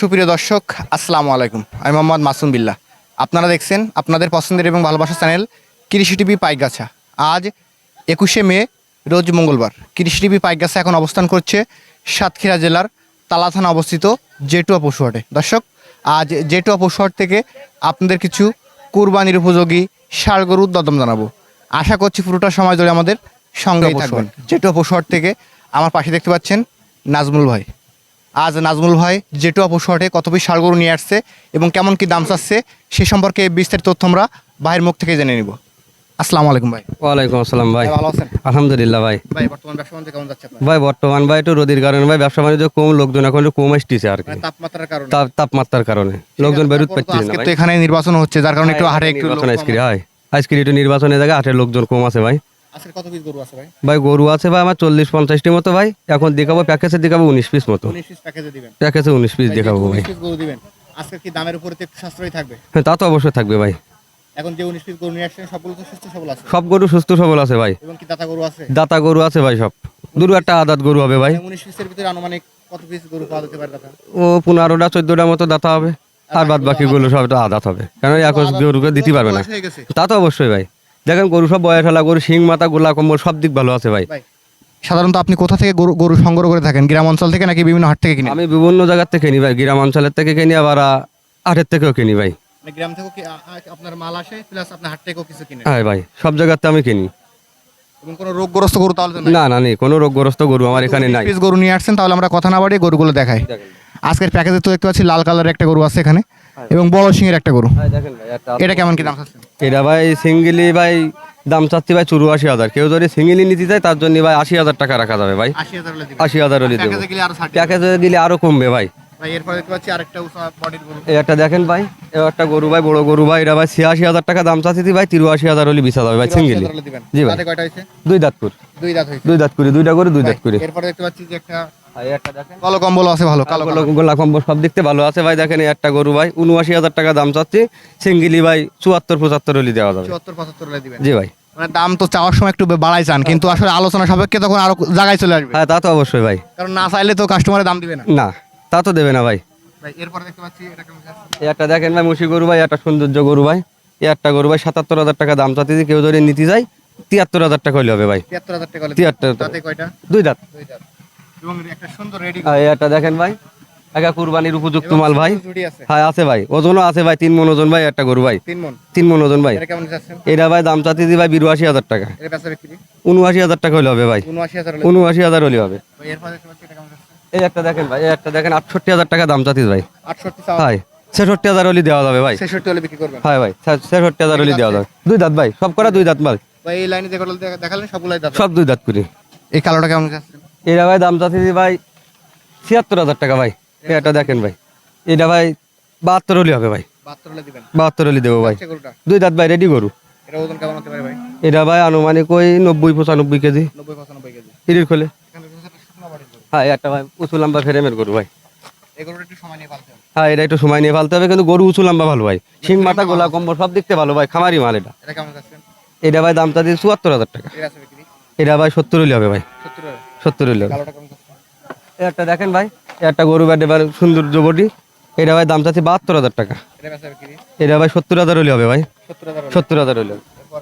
সুপ্রিয় দর্শক আসসালামু আলাইকুম। আমি মোহাম্মদ মাসুম বিল্লাহ। আপনারা দেখছেন আপনাদের পছন্দের এবং ভালোবাসার চ্যানেল কৃষি টিভি পাইকগাছা। আজ একুশে মে রোজ মঙ্গলবার। কৃষি টিভি পাইকগাছা এখন অবস্থান করছে সাতক্ষীরা জেলার তালা থানা অবস্থিত জেটুয়া পশুহাটে দর্শক আজ জেটুয়া পশুহাট থেকে আপনাদের কিছু কুরবানির উপযোগী ষাড় গরুর দদম জানাব। আশা করছি পুরোটা সময় ধরে আমাদের সঙ্গেই থাকবেন। জেটুয়া পশুহাট থেকে আমার পাশে দেখতে পাচ্ছেন নাজমুল ভাই। আজ নাজমুল ভাই জেটু অপসরে কত পিস সারগরু নিয়ে আসছে এবং কেমন কি দাম চাচ্ছে সে সম্পর্কে বিস্তারিত তথ্য আমরা ভাইয়ের মুখ থেকে জেনে নিব। আসসালামু আলাইকুম ভাই। ওয়ালাইকুম আসসালাম ভাই। ভালো আছেন? আলহামদুলিল্লাহ ভাই। ভাই বর্তমান ব্যবসা বাণিজ্য কেমন যাচ্ছে আপনার? ভাই বর্তমান ভাই একটু রোদির কারণে ভাই ব্যবসা বাণিজ্য কম লোকজন এখন একটু কম আসতেছে আর কি। মানে তাপমাত্রার কারণে। তাপ- তাপমাত্রার কারণে। লোকজন বেরোত পাচ্ছে না আজকে তো এখানে নির্বাচন হচ্ছে যার কারণে একটু হাটে একটু লোক নির্বাচন কম। আজকে হয় আজকে একটু নির্বাচনের জায়গায় হাটের লোকজন কম আছে ভাই। আজকে কত পিস গরু আছে ভাই? ভাই গরু আছে ভাই আমার চল্লিশ পঞ্চাশটি মতো ভাই। এখন দেখাবো প্যাকেজে দেখাবো উনিশ পিস মতো। উনিশ পিস প্যাকেজে দিবেন। প্যাকেজে উনিশ পিস দেখাবো ভাই। পিস গরু দিবেন। আজকে কি দামের উপরে তো সাশ্রয় থাকবে? হ্যাঁ তা তো অবশ্যই থাকবে ভাই। এখন যে উনিশ পিস গরু নিয়ে আসছেন সবগুলো তো সুস্থ সবল আছে। সব গরু সুস্থ সবল আছে ভাই। এবং কি দাতা গরু আছে? দাতা গরু আছে ভাই সব। দুটো একটা আদাত গরু হবে ভাই। উনিশ পিসের ভিতরে আনুমানিক কত পিস গরু পাওয়া যেতে পারে দাতা? ও পনেরোটা চোদ্দটা মতো দাতা হবে। আর বাদ বাকি গুলো সব আদাত হবে। কারণ এখন গরুকে দিতে পারবে না। তা তো অবশ্যই ভাই। দেখেন গরু সব বয়স হলা গরু শিং মাথা গোলা কম্বল সব দিক ভালো আছে ভাই। সাধারণত আপনি কোথা থেকে গরু গরু সংগ্রহ করে থাকেন? গ্রাম অঞ্চল থেকে নাকি বিভিন্ন হাট থেকে কিনেন? আমি বিভিন্ন জায়গার থেকে কিনি ভাই গ্রাম অঞ্চলের থেকে কিনি আবার হাটের থেকেও কিনি ভাই। মানে গ্রাম থেকেও আপনার মাল আসে প্লাস আপনার হাট থেকেও কিছু কিনে হ্যাঁ ভাই সব জায়গাতে আমি কিনি। এবং কোনো রোগগ্রস্ত গরু তাহলে না না নেই কোনো রোগগ্রস্ত গরু আমার এখানে নাই। পিস গরু নিয়ে আসছেন তাহলে আমরা কথা না বাড়িয়ে গরুগুলো দেখাই। আজকের প্যাকেজে তো দেখতে পাচ্ছি লাল কালারের একটা গরু আছে এখানে। এবং বড় সিংয়ের একটা গরু। এটা কেমন কি দাম চাচ্ছেন? এটা ভাই সিঙ্গেলি ভাই দাম চাচ্ছি ভাই চুরাশি হাজার। কেউ যদি সিঙ্গেলি নিতে চায় তার জন্য ভাই আশি হাজার টাকা রাখা যাবে ভাই। আশি হাজার হলে আশি দেবো। প্যাকেজে গেলে আরও দিলে আরও কমবে ভাই। ভাই এরপরে দেখতে পাচ্ছি আরেকটা উষা বডির গরু। এই একটা দেখেন ভাই এ একটা গরু ভাই বড় গরু ভাই এটা ভাই ছিয়াশি হাজার টাকা দাম চাচ্ছি ভাই তিরুয়াশি হাজার হলে বিশ হাজার ভাই আশি সিঙ্গেলি। জি ভাই। দুই দাঁত হয়েছে। দুই দাঁত করে দুইটা করে দুই দাঁত করে। এরপরে দেখতে পাচ্ছি যে একটা একটা দেখেন। কালো কম্বল আছে ভালো কালো গোলা কম্বল। সব দেখতে ভালো আছে। ভাই দেখেন একটা গরু ভাই উনআশি হাজার টাকা দাম চাচ্ছি। সিঙ্গিলি ভাই চুয়াত্তর পঁচাত্তর হলে দেওয়া যাবে। চুয়াত্তর পঁচাত্তর হলে দিবেন। জি ভাই। মানে দাম তো চাওয়ার সময় একটু বাড়াই চান কিন্তু আসলে আলোচনা সাপেক্ষে তখন আরও জায়গায় চলে আসবে। হ্যাঁ তা তো অবশ্যই ভাই। কারণ না চাইলে তো কাস্টমারের দাম দিবে না। না তা তো দেবে না ভাই। দেখতে পাচ্ছি একটা দেখেন ভাই মুশি গরু ভাই একটা সৌন্দর্য গরু ভাই। একটা গরু ভাই সাতাত্তর হাজার টাকা দাম চাচ্ছি কেউ যদি নিতে যায় তিয়াত্তর হাজার টাকা হলে হবে ভাই। তিয়াত্তর হাজার টাকা তিয়াত্তর দুই দাঁত। দুই দাঁত। এবং একটা সুন্দর রেডি আর এই দেখেন ভাই। একা কুরবানির উপযুক্ত মাল ভাই। হ্যাঁ আছে ভাই। ওজনও আছে ভাই তিন মন ওজন ভাই একটা গরু ভাই। তিন মন। ওজন ভাই। এটা এটা ভাই দাম চাচ্ছি ভাই বিরাশি হাজার টাকা। এটা উনআশি হাজার টাকা হলে হবে ভাই। উনআশি হাজার হলে। হবে। ভাই এটা এই একটা দেখেন ভাই এই একটা দেখেন আটষট্টি হাজার টাকা দাম চাচ্ছিস ভাই। আটষট্টি ছেষট্টি হাজার হলে দেওয়া যাবে ভাই। হাই ভাই ছেষট্টি হাজার হলে দেওয়া যাবে। দুই দাঁত ভাই সব করা দুই দাঁত ভাই ভাই এই লাইনে যে দেখালেন সবগুলাই দাঁত। সব দুই দাঁত করি। এই কালোটা কেমন যাচ্ছে? এটা ভাই দাম চাচ্ছি ভাই ছিয়াত্তর হাজার টাকা ভাই। এটা দেখেন ভাই। এটা ভাই বাহাত্তর হলে হবে ভাই। বাহাত্তর হলে দেবো ভাই। দুই দাঁত ভাই রেডি করু এটা ভাই আনুমানিক ওই নব্বই পঁচানব্বই কেজি। হিরির খোলে। গরু। হ্যাঁ একটা ভাই উঁচু লম্বা ফ্রেমের গরু ভাই। হ্যাঁ এটা একটু সময় নিয়ে ফালতে হবে কিন্তু গরু উঁচু লম্বা ভালো ভাই। শিং মাথা গোলা কম্বল সব দেখতে ভালো ভাই খামারি মাল এটা। এটা কেমন যাচ্ছে? এটা ভাই দামটা দিয়ে চুয়াত্তর হাজার টাকা। এটা ভাই সত্তর হলে হবে ভাই। সত্তর হাজার সত্তর একটা দেখেন ভাই একটা গরু ব্যাট এবার সৌন্দর্য বডি এটা ভাই দাম চাচ্ছি বাহাত্তর হাজার টাকা। এটা ভাই সত্তর হাজার হলে হবে ভাই। সত্তর হাজার এরপর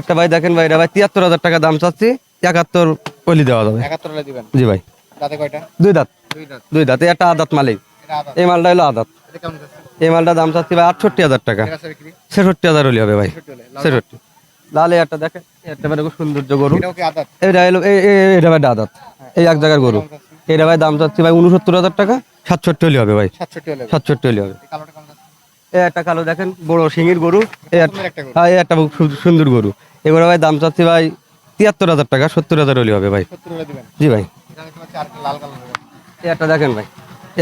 একটা। ভাই দেখেন ভাই এটা ভাই তিয়াত্তর হাজার টাকা দাম চাচ্ছি একাত্তর হলি দেওয়া যাবে। একাত্তর জি ভাই। দাঁতে দুই দাঁত। দুই দাঁত। দুই দাঁত এই একটা আদাত মালিক। এই মালটা হলো আদাত। এই মালটা দাম চাচ্ছি ভাই আটষট্টি হাজার টাকা। ছেষট্টি হাজার হলে হবে ভাই। ছেষট্টি। লাল- একটা দেখেন একটা মানে খুব সৌন্দর্য গরু। এটা এই- এটা ভাই আদাত। এই এক জায়গার গরু। এটা ভাই দাম চাচ্ছি ভাই উনসত্তর হাজার টাকা সাতষট্টি হলে হবে ভাই। সাতষট্টি হলে হবে। এই একটা কালো দেখেন বড় শিঙির গরু। এই একটা সুন্দর গরু। হ্যাঁ সুন্দর গরু। এগুলো ভাই দাম চাচ্ছি ভাই তিয়াত্তর হাজার টাকা সত্তর হাজার হলে হবে ভাই। জি ভাই। এই একটা দেখেন ভাই।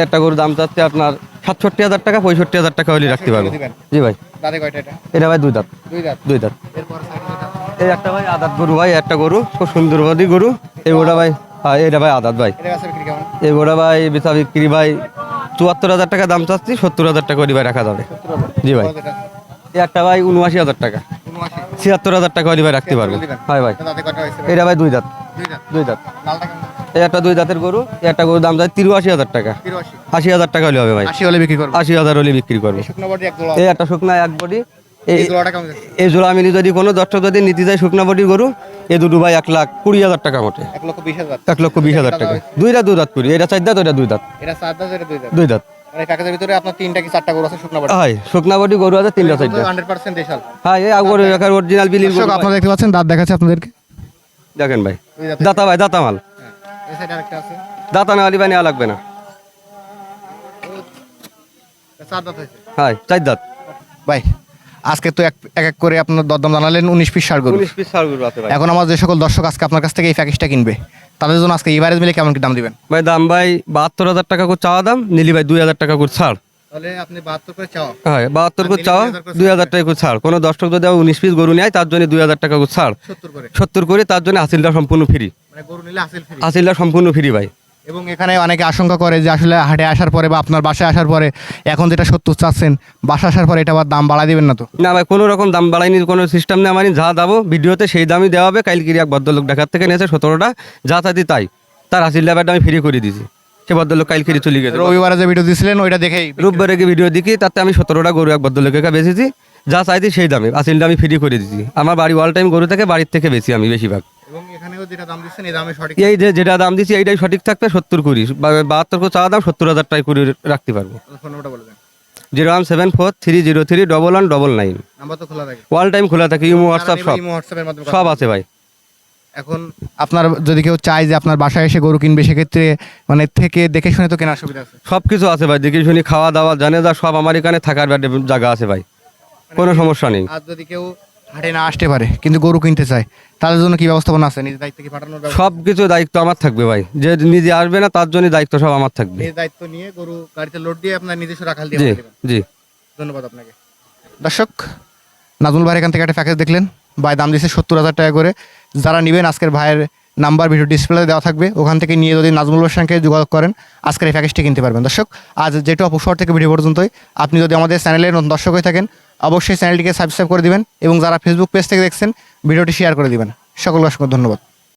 একটা গরুর দাম চাচ্ছে আপনার সাতষট্টি হাজার টাকা পঁয়ষট্টি হাজার টাকা হলে রাখতে পারব। জি ভাই। এটা? ভাই দুই দাঁত। দুই দাঁত? এই একটা ভাই আদাত গরু ভাই একটা গরু খুব সুন্দর বদি গরু। এই গোটা ভাই হ্যাঁ এটা ভাই আদাত ভাই। এই গোটা ভাই বেচা বিক্রি ভাই চুয়াত্তর হাজার টাকা দাম চাচ্ছি সত্তর হাজার টাকা হলে ভাই রাখা যাবে। জি ভাই। এই একটা ভাই উনআশি হাজার টাকা। ছিয়াত্তর হাজার টাকা হলে ভাই রাখতে পারব। হ্যাঁ ভাই? এটা ভাই দুই দাঁত। দুই দাঁত। এই একটা দুই দাঁতের গরু এই একটা গরুর দাম যায় তিরুয়াশি হাজার টাকা। আশি। হাজার টাকা হলে হবে ভাই। আশি হলে বিক্রি করব। আশি হাজার হলে বিক্রি করব। এই একটা শুকনা এক বডি এই জোড়া মিলি যদি কোনো দর্শক যদি নিতে যায় শুকনা বডি গরু এই দুটো ভাই এক লাখ কুড়ি হাজার টাকা মোটে। এক লক্ষ বিশ হাজার। টাকা। দুইটা দুই দাঁত করি। এটা চার দাঁত ওইটা দুই দাঁত দুই দাঁত দেখেন ভাই। দাতা ভাই দাতা মাল। দাতা না হলে নেওয়া লাগবে না। হ্যাঁ চার দাঁত। ভাই আজকে তো এক এক এক করে আপনার দরদাম জানালেন উনিশ পিস সার গরু। উনিশ পিস সার গরু এখন আমার যে সকল দর্শক আজকে আপনার কাছ থেকে এই প্যাকেজটা কিনবে তাদের জন্য আজকে এভারেজ মিলে কেমন কি দাম দিবেন? ভাই দাম ভাই বাহাত্তর হাজার টাকা করে চাওয়া দাম নিলি ভাই দুই হাজার টাকা করে ছাড়। তাহলে আপনি বাহাত্তর করে চাওয়া। হ্যাঁ বাহাত্তর করে চাওয়া দুই হাজার টাকা করে ছাড়। কোনো দর্শক যদি উনিশ পিস গরু নেয় তার জন্য দুই হাজার টাকা করে ছাড়। সত্তর করে। সত্তর করে তার জন্য হাসিলটা সম্পূর্ণ ফ্রি মানে গরু নিলে হাসিল ফ্রি। হাসিলটা সম্পূর্ণ ফ্রি ভাই। এবং এখানে অনেকে আশঙ্কা করে যে আসলে হাটে আসার পরে বা আপনার বাসায় আসার পরে এখন যেটা সত্তর চাচ্ছেন বাসা আসার পরে এটা আবার দাম বাড়াই দিবেন না তো? না ভাই কোনো রকম দাম বাড়াইনি কোনো সিস্টেম নেই মানে যা দাবো ভিডিওতে সেই দামই দেওয়া হবে। কালকিরি এক ভদ্রলোক ঢাকার থেকে নিয়েছে সতেরোটা যা চাইতি তাই। তার হাসিল ব্যাপারটা আমি ফ্রি করে দিয়েছি। সে ভদ্রলোক কালকিরি চলে গেছে। রবিবারে যে ভিডিও দিয়েছিলেন ওইটা দেখেই রোববারে গিয়ে ভিডিও দেখি তাতে আমি সতেরোটা গরু এক ভদ্রলোকের বেঁচেছি। যা চাইছি সেই দামে। আসিলটা আমি ফ্রি করে দিয়েছি। আমার বাড়ি অল টাইম গরু থেকে বাড়ির থেকে বেশি আমি বেশিরভাগ। এবং এখানেও যেটা দাম দিচ্ছেন এই দামে সঠিক এই যে যেটা দাম দিচ্ছি এইটাই সঠিক থাকবে সত্তর কুড়ি। বাহাত্তর করে চাওয়া দাম সত্তর হাজার টাকা করে রাখতে পারব। ফোন নাম্বারটা বলে দেন। Zero one seven four three zero three double one double nine. Number তো খোলা থাকে। অল টাইম খোলা থাকে ইমো হোয়াটসঅ্যাপ সব। হোয়াটসঅ্যাপের মাধ্যমে সব আছে ভাই। এখন আপনার যদি কেউ চায় যে আপনার বাসায় এসে গরু কিনবে সেক্ষেত্রে মানে থেকে দেখে শুনে তো কেনার সুবিধা আছে। সব কিছু আছে ভাই দেখি শুনি খাওয়া দাওয়া জানে যা সব আমার এখানে থাকার জায়গা আছে ভাই। কোনো সমস্যা নেই। আর যদি কেউ হাটে না আসতে পারে কিন্তু গরু কিনতে চায়। তাদের জন্য কি ব্যবস্থাপনা আছে? নিজের দায়িত্ব কি পাঠানোর ব্যবস্থা? সব কিছু দায়িত্ব আমার থাকবে ভাই। যে নিজে আসবে না তার জন্য দায়িত্ব সব আমার থাকবে। নিজের দায়িত্ব নিয়ে গরু গাড়িতে লোড দিয়ে আপনার নিজস্ব রাখাল দিয়ে জি পাঠিয়ে দেবেন। জি। ধন্যবাদ আপনাকে। দর্শক নাজমুল ভাইয়ের এখান থেকে একটা প্যাকেজ দেখলেন। ভাই দাম দিয়েছে সত্তর হাজার টাকা করে। যারা নেবেন আজকের ভাইয়ের নাম্বার ভিডিও ডিসপ্লে দেওয়া থাকবে। ওখান থেকে নিয়ে যদি নাজমুল হোসেনকে যোগাযোগ করেন, আজকের এই প্যাকেজটি কিনতে পারবেন। দর্শক, আজ যেটা অপসর থেকে ভিডিও পর্যন্তই। আপনি যদি আমাদের চ্যানেলের নতুন দর্শক হয়ে থাকেন, অবশ্যই চ্যানেলটিকে সাবস্ক্রাইব করে দিবেন এবং যারা ফেসবুক পেজ থেকে দেখছেন ভিডিওটি শেয়ার করে দিবেন। সকলকে অসংখ্য ধন্যবাদ।